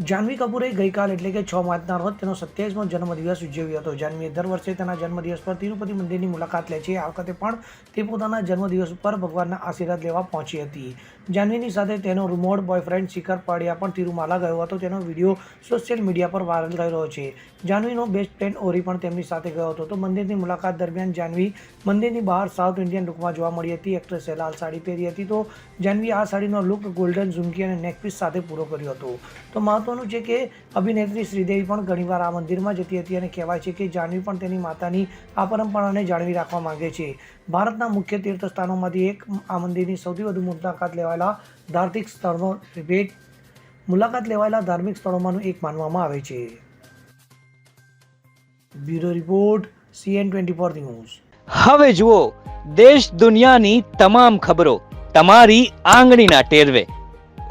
જાહ્નવી કપૂરે ગઈકાલ એટલે કે છ માર્ચના રોજ તેનો સત્યાવીસમો જન્મદિવસ ઉજવ્યો હતો. જાહ્નવીએ દર વર્ષે તેના જન્મદિવસ પર તિરુપતિ મંદિરની મુલાકાત લે છે. આ વખતે પણ તે પોતાના જન્મદિવસ ઉપર ભગવાનના આશીર્વાદ લેવા પહોંચી હતી. જાહ્નવીની સાથે તેનો રૂમોડ બોયફ્રેન્ડ શિખર પાડિયા પણ તિરુમાલા ગયો હતો. તેનો વીડિયો સોશિયલ મીડિયા પર વાયરલ થઈ રહ્યો છે. જાહ્નવીનો બેસ્ટ ફ્રેન્ડ ઓરી પણ તેમની સાથે ગયો હતો. તો મંદિરની મુલાકાત દરમિયાન જાહ્નવી મંદિરની બહાર સાઉથ ઇન્ડિયન લુકમાં જોવા મળી હતી. એક્ટ્રેસે લાલ સાડી પહેરી હતી. તો જાહ્નવી આ સાડીનો લુક ગોલ્ડન ઝુમકી અને નેકપીસ સાથે પૂરો કર્યો હતો. તો મહત્વનું છે કે અભિનેત્રી શ્રીદેવી પણ ઘણીવાર આ મંદિરમાં જતી હતી અને કહેવાય છે કે જાહ્નવી પણ તેની માતાની આ પરંપરાને જાળવી રાખવા માંગે છે. ભારતના મુખ્ય તીર્થસ્થાનોમાંથી એક આ મંદિરની સૌથી વધુ મુલાકાત લેવાયેલા ધાર્મિક સ્થળનો ભેટ મુલાકાત લેવાયેલા ધાર્મિક સ્થળોમાંનું એક માનવામાં આવે છે. Bureau report, CN twenty four news. હવે જુઓ, દેશ દુનિયાની તમામ ખબરો તમારી આંગળીના ટેરવે.